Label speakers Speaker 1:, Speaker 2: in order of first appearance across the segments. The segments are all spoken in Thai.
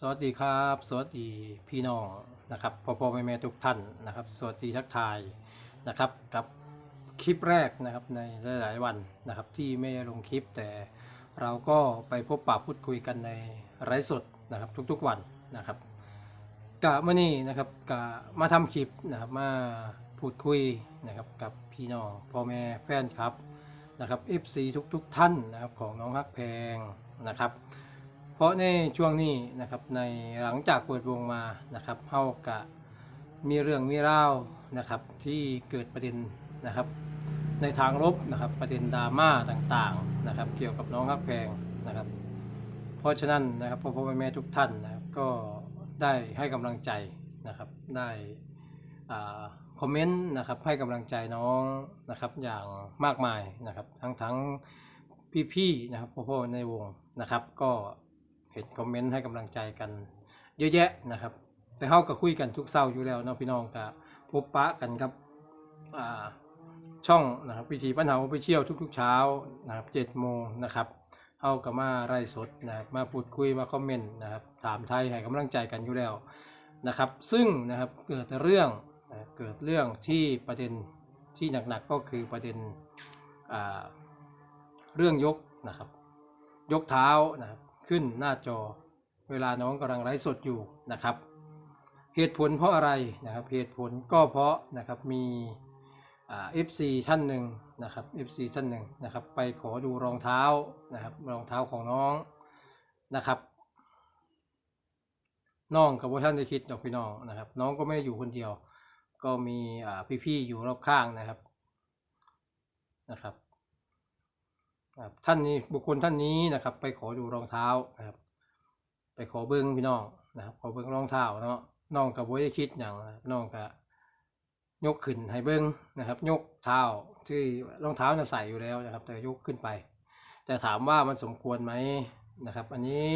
Speaker 1: สวัสดีครับ สวัสดีพี่น้องนะครับพ่อพ่อแม่แม่ทุกท่านนะครับ สวัสดีทักทายนะครับกับคลิปแรกนะครับในหลาย ๆ วันนะครับที่ไม่ลงคลิปแต่เราก็ไปพบปะพูดคุยกันในไลฟ์สดนะครับทุกๆวันนะครับกะเมื่อนี้นะครับกะมาทำคลิปนะครับมาพูดคุยนะครับกับพี่น้องพ่อแม่แฟนครับนะครับ FC ทุกๆท่านนะครับของน้องฮักแพงนะครับ เพราะในช่วงนี้นะครับในหลังจากเปิดวงมานะครับเฮากะมีเรื่องมีรานะครับที่เกิดประเด็นนะครับ ในทางลบนะครับประเด็นดราม่าต่างๆนะครับ เกี่ยวกับน้องฮักแพงนะครับ เพราะฉะนั้นนะครับพ่อพ่อแม่ทุกท่านนะครับก็ได้ให้กำลังใจนะครับได้คอมเมนต์นะครับให้กำลังใจน้องนะครับอย่างมากมายนะครับ ทั้งทั้งพี่ๆนะครับพ่อพ่อในวงนะครับก็ เห็นคอมเมนต์ให้กำลังใจกัน เยอะแยะนะครับ แต่เขาก็คุยกันทุกเศร้าอยู่แล้วนะพี่น้องก็พบปะกันครับอ่าช่องนะครับวิธีปัญหาไปเชี่ยวทุกๆเช้านะครับเจ็ดโมงนะครับเอากับมาไร่สดนะครับมาพูดคุยมาคอมเมนต์นะครับถามไทยให้กำลังใจกันอยู่แล้วนะครับ ซึ่งนะครับเกิดเรื่องนะเกิดเรื่องที่ประเด็นที่หนักๆก็คือประเด็นอ่าเรื่องยกนะครับ ยกเท้านะครับ ขึ้นหน้าจอ เวลาน้องกำลังไลฟ์สดอยู่นะครับ เหตุผลเพราะอะไรนะครับเหตุผลก็เพราะนะครับมีเอ่า FC ท่านหนึ่งนะครับ FC ท่านหนึ่งนะครับ ไปขอดูรองเท้านะครับรองเท้าของน้องนะครับน้องกับว่าท่านได้คิดดอกพี่น้องนะครับ น้องก็ไม่ได้อยู่คนเดียว ก็มีพี่ๆอยู่รอบข้างนะครับนะครับ ท่านนี้บุคคลท่านนี้นะครับ ไปขอดูรองเท้านะครับ ไปขอเบิ้งพี่น้องนะครับ ขอเบิ้งรองเท้าเนาะน้องกับว่าได้คิดอย่างน้องก็ยกขึ้นให้เบิ้งนะครับ ยกเท้าที่รองเท้าจะใส่อยู่แล้วนะครับ แต่ยกขึ้นไป แต่ถามว่ามันสมควรไหมนะครับ อันนี้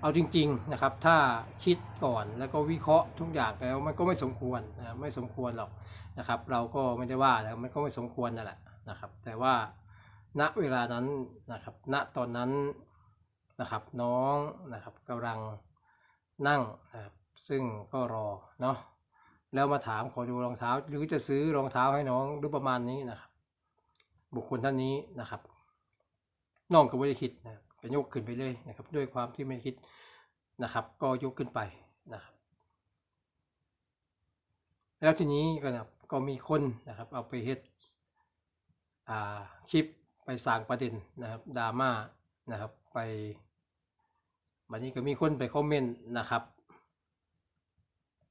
Speaker 1: เอาจริง ๆนะครับ ถ้าคิดก่อนแล้วก็วิเคราะห์ทุกอย่างแล้วมันก็ไม่สมควรนะไม่สมควรหรอกนะครับ เราก็ไม่ได้ว่าแล้วมันก็ไม่สมควรนั่นแหละนะครับ แต่ว่า ณเวลานั้นนะครับ ณตอนนั้นนะครับน้องนะครับกำลังนั่งนะครับซึ่งก็รอเนาะแล้วมาถามขอดูรองเท้า หรือจะซื้อรองเท้าให้น้องหรือประมาณนี้นะครับ บุคคลท่านนี้นะครับน้องก็ไม่ได้คิดนะก็ยกขึ้นไปเลยนะครับ ด้วยความที่ไม่คิดนะครับ ก็ยกขึ้นไปนะครับ แล้วทีนี้ก็นะครับก็มีคนนะครับ เอาไปเฮ็ดอ่าคลิป ไปสร้างประเด็นนะครับดราม่านะครับไปวันนี้ก็มีคนไปคอมเมนต์นะครับ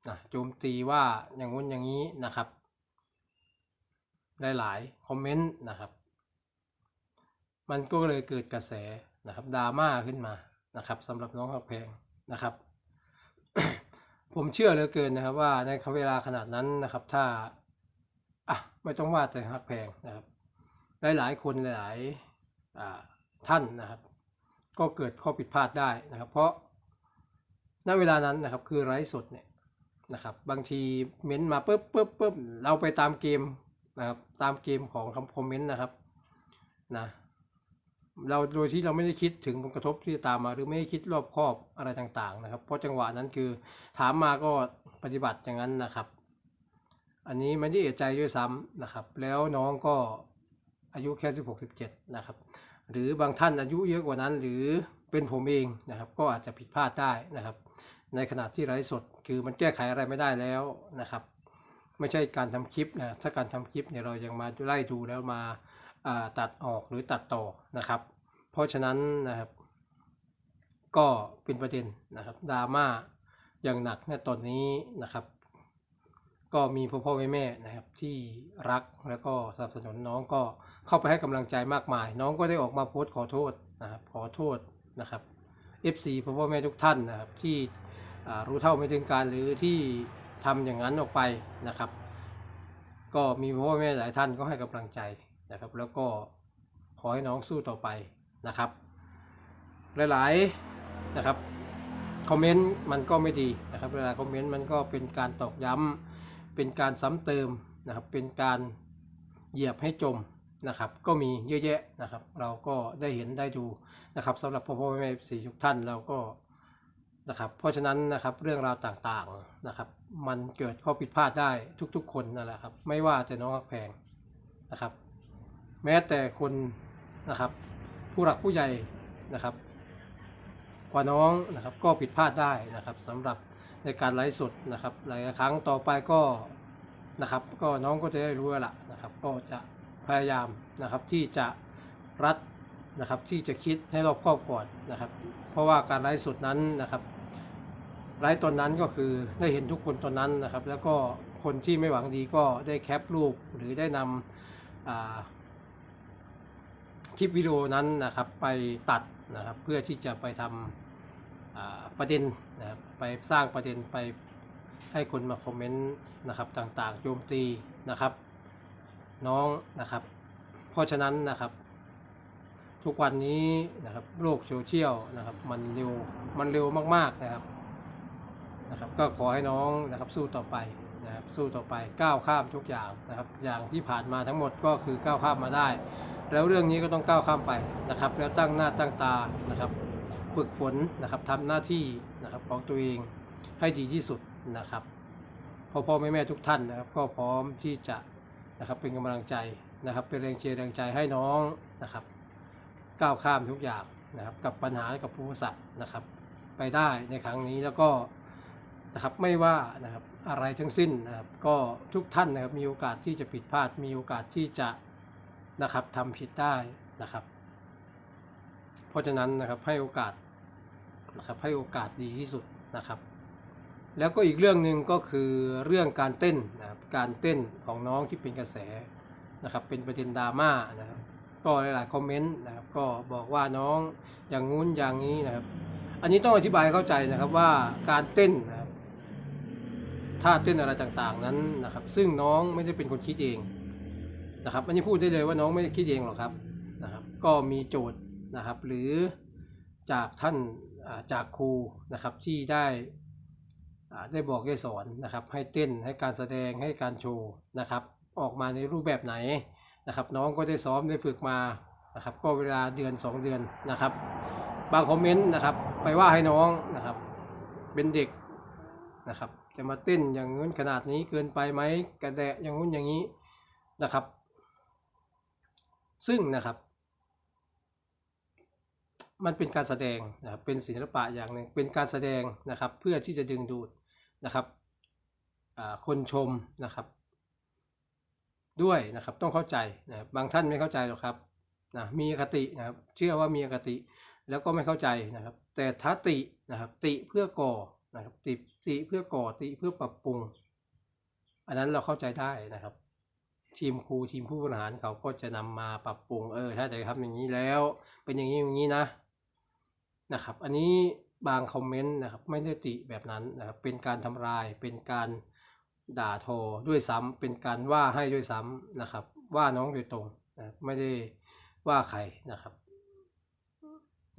Speaker 1: นะโจมตีว่าอย่างงู้นอย่างนี้นะครับหลายคอมเมนต์นะครับ มันก็เลยเกิดกระแสนะครับดราม่าขึ้นมานะครับสำหรับน้องหักแพงนะครับ ผมเชื่อเหลือเกินนะครับว่าในเวลาขนาดนั้นนะครับ ถ้าอะไม่ต้องว่าแต่หักแพงนะครับ หลายๆคนหลายท่านนะครับ ก็เกิดข้อผิดพลาดได้นะครับ เพราะณเวลานั้นนะครับคือไลฟ์สดเนี่ยนะครับ บางทีเม้นต์มาปุ๊บปุ๊บปุ๊บเราไปตามเกมนะครับตามเกมของคำคอมเมนต์นะครับนะเราโดยที่เราไม่ได้คิดถึงผลกระทบที่จะตามมาหรือไม่ได้คิดรอบคอบอะไรต่างๆนะครับ เพราะจังหวะนั้นคือถามมาก็ปฏิบัติอย่างนั้นนะครับ อันนี้ไม่ได้เอะใจด้วยซ้ำนะครับ แล้วน้องก็ อายุแค่สิบหกสิบเจ็ดนะครับ หรือบางท่านอายุเยอะกว่านั้น หรือเป็นผมเองนะครับ ก็อาจจะผิดพลาดได้นะครับ ในขณะที่ไลฟ์สดคือมันแก้ไขอะไรไม่ได้แล้วนะครับ ไม่ใช่การทำคลิปนะถ้าการทำคลิปเนี่ยเรายังมาไล่ดูแล้วมาาตัดออกหรือตัดต่อนะครับ เพราะฉะนั้นนะครับ ก็เป็นประเด็นนะครับดราม่าอย่างหนักในตอนนี้นะครับ ก็มีพ่อพ่อแม่แม่นะครับที่รักแล้วก็สนับสนุนน้องก็ เข้าไปให้กำลังใจมากมาย น้องก็ได้ออกมาโพสต์ขอโทษนะครับขอโทษนะครับ FC พ่อพ่อแม่ทุกท่านนะครับที่รู้เท่าไม่ถึงการหรือที่ทำอย่างนั้นออกไปนะครับ ก็มีพ่อพ่อแม่หลายท่านก็ให้กำลังใจนะครับ แล้วก็ขอให้น้องสู้ต่อไปนะครับ หลายๆนะครับคอมเมนต์มันก็ไม่ดีนะครับเวลาคอมเมนต์มันก็เป็นการตอกย้ำเป็นการซ้ำเติมนะครับ เป็นการเหยียบให้จม นะครับ ก็มีเยอะแยะนะครับ เราก็ได้เห็นได้ดูนะครับสำหรับพ่อพ่อแม่สี่ทุกท่านเราก็นะครับ เพราะฉะนั้นนะครับเรื่องราวต่างๆนะครับ มันเกิดข้อผิดพลาดได้ทุกๆ คนนั่นแหละครับ ไม่ว่าจะน้องแพงนะครับ แม้แต่คนนะครับ ผู้หลักผู้ใหญ่นะครับกว่าน้องนะครับก็ผิดพลาดได้นะครับสำหรับในการไลฟ์สดนะครับ หลายครั้งต่อไปก็นะครับ ก็น้องก็จะได้รู้แล้วล่ะนะครับ ก็จะ พยายามนะครับที่จะรัดนะครับที่จะคิดให้รอบครอบก่อนนะครับ เพราะว่าการไลฟ์สดนั้นนะครับไลฟ์ตอนนั้นก็คือได้เห็นทุกคนตอนนั้นนะครับ แล้วก็คนที่ไม่หวังดีก็ได้แคปรูปหรือได้นำคลิปวิดีโอนั้นนะครับไปตัดนะครับ เพื่อที่จะไปทำประเด็นนะครับไปสร้างประเด็นไปให้คนมาคอมเมนต์นะครับต่างๆโจมตีนะครับ น้องนะครับ เพราะฉะนั้นนะครับ ทุกวันนี้นะครับโลกโซเชียลนะครับ มันเร็วมันเร็วมากๆนะครับนะครับ ก็ขอให้น้องนะครับสู้ต่อไปนะครับสู้ต่อไปก้าวข้ามทุกอย่างนะครับ อย่างที่ผ่านมาทั้งหมดก็คือก้าวข้ามมาได้ แล้วเรื่องนี้ก็ต้องก้าวข้ามไปนะครับ แล้วตั้งหน้าตั้งตานะครับฝึกฝนนะครับทำหน้าที่นะครับของตัวเองให้ดีที่สุดนะครับพ่อพ่อแม่แม่ทุกท่านนะครับ ก็พร้อมที่จะ นะครับ เป็นกำลังใจนะครับ เป็นแรงเชียร์แรงใจให้น้องนะครับ ก้าวข้ามทุกอย่างนะครับ กับปัญหากับผู้สัตว์นะครับ ไปได้ในครั้งนี้แล้วก็นะครับไม่ว่านะครับอะไรทั้งสิ้นนะครับก็ทุกท่านนะครับมีโอกาสที่จะผิดพลาดมีโอกาสที่จะนะครับทำผิดได้นะครับ เพราะฉะนั้นนะครับให้โอกาสนะครับให้โอกาสดีที่สุดนะครับ แล้วก็อีกเรื่องหนึ่งก็คือเรื่องการเต้นนะครับการเต้นของน้องที่เป็นกระแสนะครับเป็นประเด็นดราม่านะครับก็หลายๆคอมเมนต์นะครับก็บอกว่าน้องอย่างงู้นอย่างนี้นะครับ อันนี้ต้องอธิบายเข้าใจนะครับว่าการเต้นนะครับท่าเต้นอะไรต่างๆนั้นนะครับ ซึ่งน้องไม่ได้เป็นคนคิดเองนะครับ อันนี้พูดได้เลยว่าน้องไม่ได้คิดเองหรอกครับนะครับ ก็มีโจทย์นะครับ หรือจากท่านจากครูนะครับที่ได้ ได้บอกได้สอนนะครับ ให้เต้นให้การแสดงให้การโชว์นะครับ ออกมาในรูปแบบไหนนะครับ น้องก็ได้ซ้อมได้ฝึกมานะครับ ก็เวลาเดือนสองเดือนนะครับ บางคอมเมนต์นะครับ ไปว่าให้น้องนะครับ เป็นเด็กนะครับ จะมาเต้นอย่างนู้นขนาดนี้เกินไปไหมกระแดะอย่างนู้นอย่างนี้นะครับ ซึ่งนะครับ มันเป็นการแสดงนะครับเป็นศิลปะอย่างหนึ่งเป็นการแสดงนะครับ เพื่อที่จะดึงดูด นะครับคนชมนะครับ ด้วยนะครับต้องเข้าใจนะครับบางท่านไม่เข้าใจหรอกครับนะมีอคตินะครับเชื่อว่ามีอคติแล้วก็ไม่เข้าใจนะครับ แต่ถ้าตินะครับติเพื่อก่อนะครับติติเพื่อก่อติเพื่อปรับปรุง อันนั้นเราเข้าใจได้นะครับ ทีมครูทีมผู้บริหารเขาก็จะนำมาปรับปรุงเออถ้าจะทำอย่างนี้แล้ว เป็นอย่างนี้อย่างนี้นะนะครับ อันนี้ บางคอมเมนต์นะครับไม่ได้ติแบบนั้นนะครับเป็นการทำลายเป็นการด่าทอด้วยซ้ำเป็นการว่าให้ด้วยซ้ำนะครับ ว่าน้องโดยตรงนะไม่ได้ว่าใครนะครับ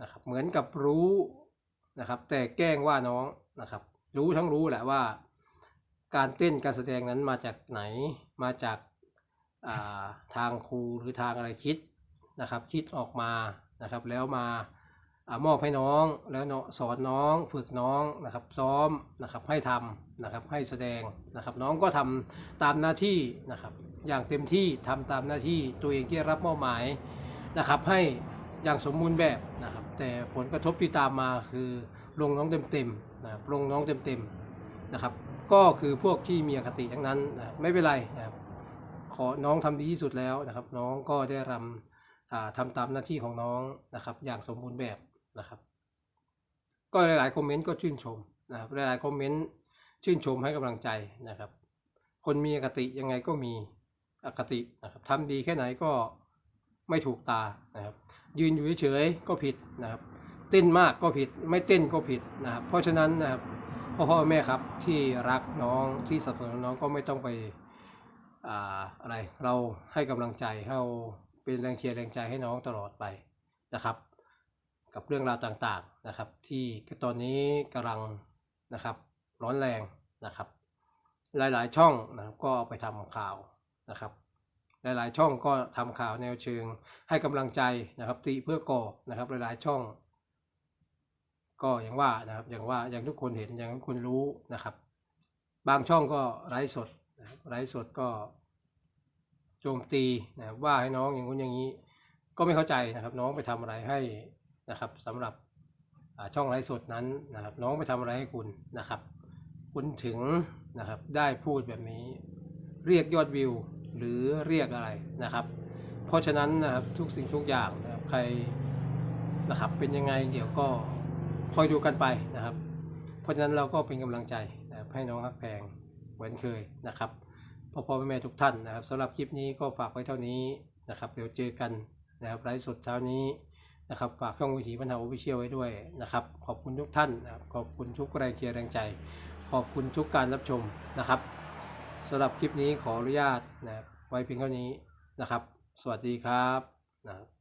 Speaker 1: นะครับ เหมือนกับรู้นะครับ แต่แกล้งว่าน้องนะครับ รู้ทั้งรู้แหละว่า การเต้นการแสดงนั้นมาจากไหนมาจากาทางครูหรือทางอะไรคิดนะครับ คิดออกมานะครับ แล้วมา มอบให้น้องแล้วเนาะสอนน้องฝึกน้องนะครับซ้อมนะครับให้ทำนะครับให้แสดงนะครับ น้องก็ทำตามหน้าที่นะครับ อย่างเต็มที่ทำตามหน้าที่ตัวเองที่รับมอบหมายนะครับ ให้อย่างสมบูรณ์แบบนะครับ แต่ผลกระทบที่ตามมาคือลงน้องเต็มๆนะครับลงน้องเต็มๆนะครับ ก็คือพวกที่มีอคติทั้งนั้นนะไม่เป็นไรนะครับขอน้องทำดีที่สุดแล้วนะครับ น้องก็ได้รำอ่าทำตามหน้าที่ของน้องนะครับ อย่างสมบูรณ์แบบ นะครับ ก็หลายๆคอมเมนต์ก็ชื่นชมนะครับหลายๆคอมเมนต์ชื่นชมให้กำลังใจนะครับ คนมีอคติยังไงก็มีอคตินะครับทำดีแค่ไหนก็ไม่ถูกตานะครับ ยืนอยู่เฉยๆก็ผิดนะครับ เต้นมากก็ผิด ไม่เต้นก็ผิดนะครับ เพราะฉะนั้นนะครับพ่อพ่อแม่ครับที่รักน้องที่สนับสนุนน้องก็ไม่ต้องไปอ่าอะไรเราให้กำลังใจเราเป็นแรงเชียร์แรงใจให้น้องตลอดไปนะครับ กับเรื่องราวต่างๆนะครับ ที่ตอนนี้กำลังนะครับร้อนแรงนะครับ หลายๆช่องนะครับก็ไปทำข่าวนะครับ หลายๆช่องก็ทำข่าวแนวเชิง ให้กำลังใจนะครับติเพื่อก่อนะครับ หลายๆช่อง ก็อย่างว่านะครับอย่างว่าอย่างทุกคนเห็นอย่างทุกคนรู้นะครับ บางช่องก็ไลฟ์สดนะครับไลฟ์สดก็โจมตีนะว่าให้น้องอย่างนู้นอย่างนี้ ก็ไม่เข้าใจนะครับ น้องไปทำอะไรให้ นะครับสำหรับช่องไลฟ์สดนั้นนะครับ น้องไปทำอะไรให้คุณนะครับ คุณถึงนะครับได้พูดแบบนี้ เรียกยอดวิวหรือเรียกอะไรนะครับ เพราะฉะนั้นนะครับทุกสิ่งทุกอย่างนะครับใครนะครับเป็นยังไงเดี๋ยวก็คอยดูกันไปนะครับ เพราะฉะนั้นเราก็เป็นกำลังใจนะครับให้น้องฮักแพงเหมือนเคยนะครับพ่อพ่อแม่ทุกท่านนะครับสำหรับคลิปนี้ก็ฝากไว้เท่านี้นะครับ เดี๋ยวเจอกันนะครับไลฟ์สดเช้านี้ นะครับฝากช่องวิถีบรรเทาออฟฟิเชียลไว้ด้วยนะครับ ขอบคุณทุกท่านนะครับขอบคุณทุกแรงเชียร์แรงใจ ขอบคุณทุกการรับชมนะครับสำหรับคลิปนี้ขออนุญาตนะครับไว้เพียงเท่านี้นะครับ สวัสดีครับนะครับ